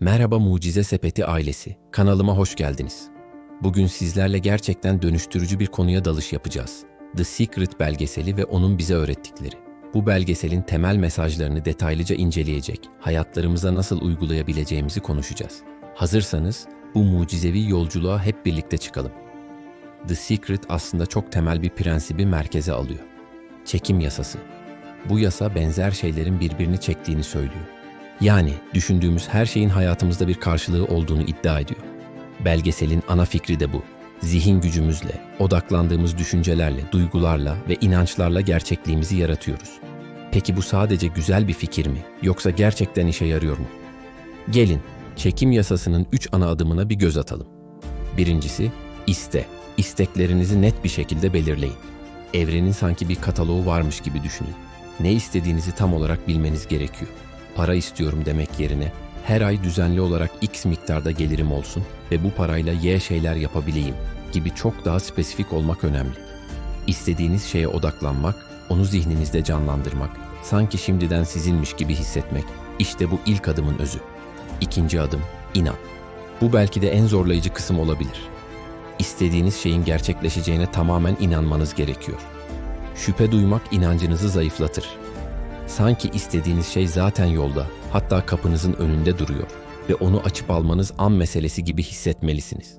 Merhaba Mucize Sepeti ailesi. Kanalıma hoş geldiniz. Bugün sizlerle gerçekten dönüştürücü bir konuya dalış yapacağız. The Secret belgeseli ve onun bize öğrettikleri. Bu belgeselin temel mesajlarını detaylıca inceleyecek, hayatlarımıza nasıl uygulayabileceğimizi konuşacağız. Hazırsanız bu mucizevi yolculuğa hep birlikte çıkalım. The Secret aslında çok temel bir prensibi merkeze alıyor. Çekim yasası. Bu yasa benzer şeylerin birbirini çektiğini söylüyor. Yani düşündüğümüz her şeyin hayatımızda bir karşılığı olduğunu iddia ediyor. Belgeselin ana fikri de bu. Zihin gücümüzle, odaklandığımız düşüncelerle, duygularla ve inançlarla gerçekliğimizi yaratıyoruz. Peki bu sadece güzel bir fikir mi yoksa gerçekten işe yarıyor mu? Gelin, çekim yasasının üç ana adımına bir göz atalım. Birincisi, iste. İsteklerinizi net bir şekilde belirleyin. Evrenin sanki bir kataloğu varmış gibi düşünün. Ne istediğinizi tam olarak bilmeniz gerekiyor. Para istiyorum demek yerine her ay düzenli olarak X miktarda gelirim olsun ve bu parayla Y şeyler yapabileyim gibi çok daha spesifik olmak önemli. İstediğiniz şeye odaklanmak, onu zihninizde canlandırmak, sanki şimdiden sizinmiş gibi hissetmek, işte bu ilk adımın özü. İkinci adım, inan. Bu belki de en zorlayıcı kısım olabilir. İstediğiniz şeyin gerçekleşeceğine tamamen inanmanız gerekiyor. Şüphe duymak inancınızı zayıflatır. Sanki istediğiniz şey zaten yolda, hatta kapınızın önünde duruyor ve onu açıp almanız an meselesi gibi hissetmelisiniz.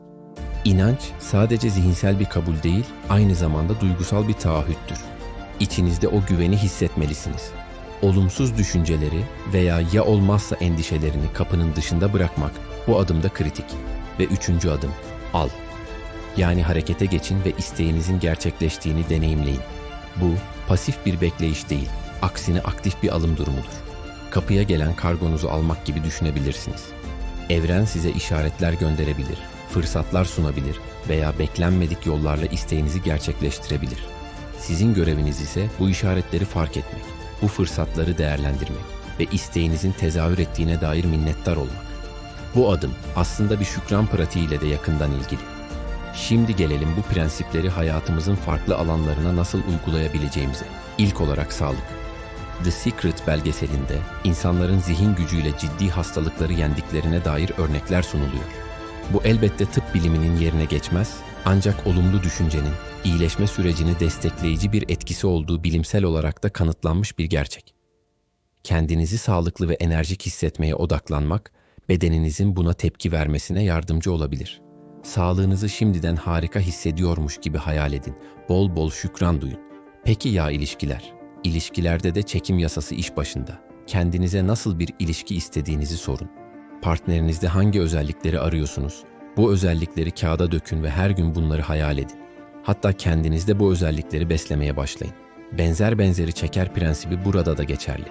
İnanç sadece zihinsel bir kabul değil, aynı zamanda duygusal bir taahhüttür. İçinizde o güveni hissetmelisiniz. Olumsuz düşünceleri veya ya olmazsa endişelerini kapının dışında bırakmak bu adımda kritik. Ve üçüncü adım, al. Yani harekete geçin ve isteğinizin gerçekleştiğini deneyimleyin. Bu pasif bir bekleyiş değil, aksine aktif bir alım durumudur. Kapıya gelen kargonuzu almak gibi düşünebilirsiniz. Evren size işaretler gönderebilir, fırsatlar sunabilir veya beklenmedik yollarla isteğinizi gerçekleştirebilir. Sizin göreviniz ise bu işaretleri fark etmek, bu fırsatları değerlendirmek ve isteğinizin tezahür ettiğine dair minnettar olmak. Bu adım aslında bir şükran pratiğiyle de yakından ilgili. Şimdi gelelim bu prensipleri hayatımızın farklı alanlarına nasıl uygulayabileceğimize. İlk olarak sağlık. The Secret belgeselinde insanların zihin gücüyle ciddi hastalıkları yendiklerine dair örnekler sunuluyor. Bu elbette tıp biliminin yerine geçmez ancak olumlu düşüncenin iyileşme sürecini destekleyici bir etkisi olduğu bilimsel olarak da kanıtlanmış bir gerçek. Kendinizi sağlıklı ve enerjik hissetmeye odaklanmak bedeninizin buna tepki vermesine yardımcı olabilir. Sağlığınızı şimdiden harika hissediyormuş gibi hayal edin. Bol bol şükran duyun. Peki ya ilişkiler? İlişkilerde de çekim yasası iş başında. Kendinize nasıl bir ilişki istediğinizi sorun. Partnerinizde hangi özellikleri arıyorsunuz? Bu özellikleri kağıda dökün ve her gün bunları hayal edin. Hatta kendinizde bu özellikleri beslemeye başlayın. Benzer benzeri çeker prensibi burada da geçerli.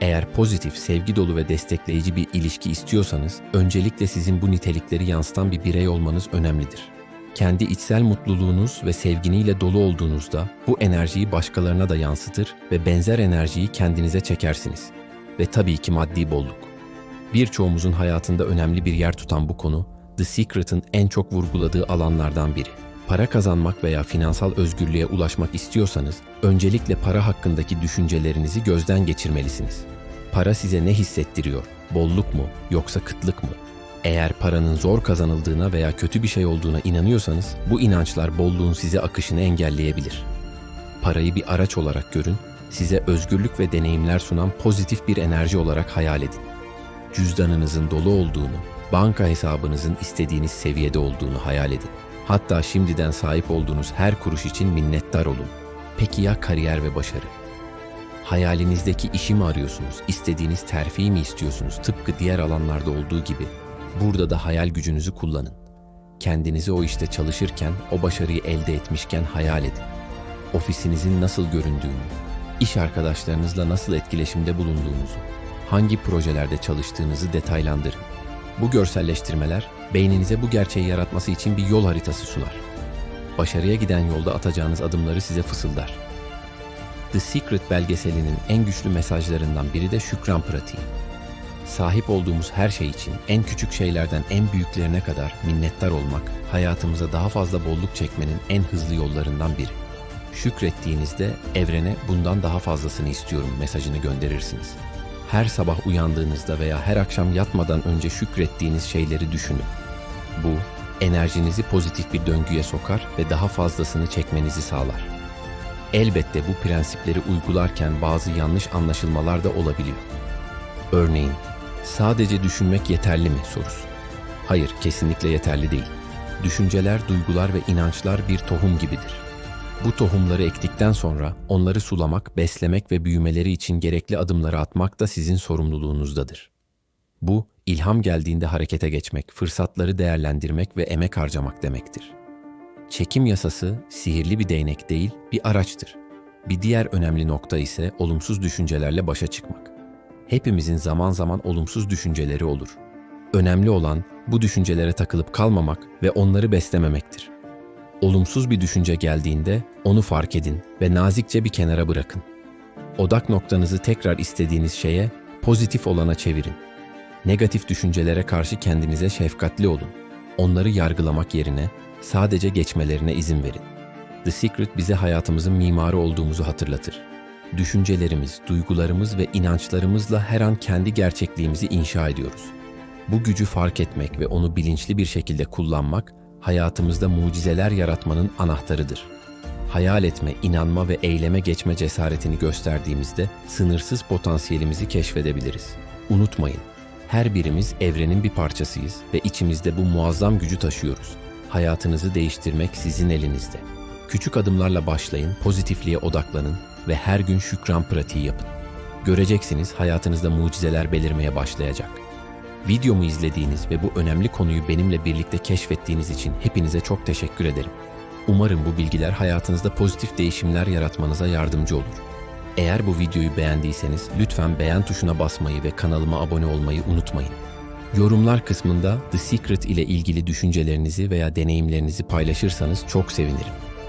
Eğer pozitif, sevgi dolu ve destekleyici bir ilişki istiyorsanız, öncelikle sizin bu nitelikleri yansıtan bir birey olmanız önemlidir. Kendi içsel mutluluğunuz ve sevginiyle dolu olduğunuzda bu enerjiyi başkalarına da yansıtır ve benzer enerjiyi kendinize çekersiniz. Ve tabii ki maddi bolluk. Birçoğumuzun hayatında önemli bir yer tutan bu konu, The Secret'ın en çok vurguladığı alanlardan biri. Para kazanmak veya finansal özgürlüğe ulaşmak istiyorsanız, öncelikle para hakkındaki düşüncelerinizi gözden geçirmelisiniz. Para size ne hissettiriyor? Bolluk mu yoksa kıtlık mı? Eğer paranın zor kazanıldığına veya kötü bir şey olduğuna inanıyorsanız, bu inançlar bolluğun size akışını engelleyebilir. Parayı bir araç olarak görün, size özgürlük ve deneyimler sunan pozitif bir enerji olarak hayal edin. Cüzdanınızın dolu olduğunu, banka hesabınızın istediğiniz seviyede olduğunu hayal edin. Hatta şimdiden sahip olduğunuz her kuruş için minnettar olun. Peki ya kariyer ve başarı? Hayalinizdeki işi mi arıyorsunuz? İstediğiniz terfiyi mi istiyorsunuz? Tıpkı diğer alanlarda olduğu gibi. Burada da hayal gücünüzü kullanın. Kendinizi o işte çalışırken, o başarıyı elde etmişken hayal edin. Ofisinizin nasıl göründüğünü, iş arkadaşlarınızla nasıl etkileşimde bulunduğunuzu, hangi projelerde çalıştığınızı detaylandırın. Bu görselleştirmeler beyninize bu gerçeği yaratması için bir yol haritası sunar. Başarıya giden yolda atacağınız adımları size fısıldar. The Secret belgeselinin en güçlü mesajlarından biri de şükran pratiği. Sahip olduğumuz her şey için en küçük şeylerden en büyüklerine kadar minnettar olmak, hayatımıza daha fazla bolluk çekmenin en hızlı yollarından biri. Şükrettiğinizde evrene bundan daha fazlasını istiyorum mesajını gönderirsiniz. Her sabah uyandığınızda veya her akşam yatmadan önce şükrettiğiniz şeyleri düşünün. Bu, enerjinizi pozitif bir döngüye sokar ve daha fazlasını çekmenizi sağlar. Elbette bu prensipleri uygularken bazı yanlış anlaşılmalar da olabiliyor. Örneğin, sadece düşünmek yeterli mi sorusu. Hayır, kesinlikle yeterli değil. Düşünceler, duygular ve inançlar bir tohum gibidir. Bu tohumları ektikten sonra onları sulamak, beslemek ve büyümeleri için gerekli adımları atmak da sizin sorumluluğunuzdadır. Bu, ilham geldiğinde harekete geçmek, fırsatları değerlendirmek ve emek harcamak demektir. Çekim yasası sihirli bir değnek değil, bir araçtır. Bir diğer önemli nokta ise olumsuz düşüncelerle başa çıkmak. Hepimizin zaman zaman olumsuz düşünceleri olur. Önemli olan bu düşüncelere takılıp kalmamak ve onları beslememektir. Olumsuz bir düşünce geldiğinde onu fark edin ve nazikçe bir kenara bırakın. Odak noktanızı tekrar istediğiniz şeye, pozitif olana çevirin. Negatif düşüncelere karşı kendinize şefkatli olun. Onları yargılamak yerine sadece geçmelerine izin verin. The Secret bize hayatımızın mimarı olduğumuzu hatırlatır. Düşüncelerimiz, duygularımız ve inançlarımızla her an kendi gerçekliğimizi inşa ediyoruz. Bu gücü fark etmek ve onu bilinçli bir şekilde kullanmak hayatımızda mucizeler yaratmanın anahtarıdır. Hayal etme, inanma ve eyleme geçme cesaretini gösterdiğimizde sınırsız potansiyelimizi keşfedebiliriz. Unutmayın, her birimiz evrenin bir parçasıyız ve içimizde bu muazzam gücü taşıyoruz. Hayatınızı değiştirmek sizin elinizde. Küçük adımlarla başlayın, pozitifliğe odaklanın ve her gün şükran pratiği yapın. Göreceksiniz hayatınızda mucizeler belirmeye başlayacak. Videomu izlediğiniz ve bu önemli konuyu benimle birlikte keşfettiğiniz için hepinize çok teşekkür ederim. Umarım bu bilgiler hayatınızda pozitif değişimler yaratmanıza yardımcı olur. Eğer bu videoyu beğendiyseniz lütfen beğen tuşuna basmayı ve kanalıma abone olmayı unutmayın. Yorumlar kısmında The Secret ile ilgili düşüncelerinizi veya deneyimlerinizi paylaşırsanız çok sevinirim.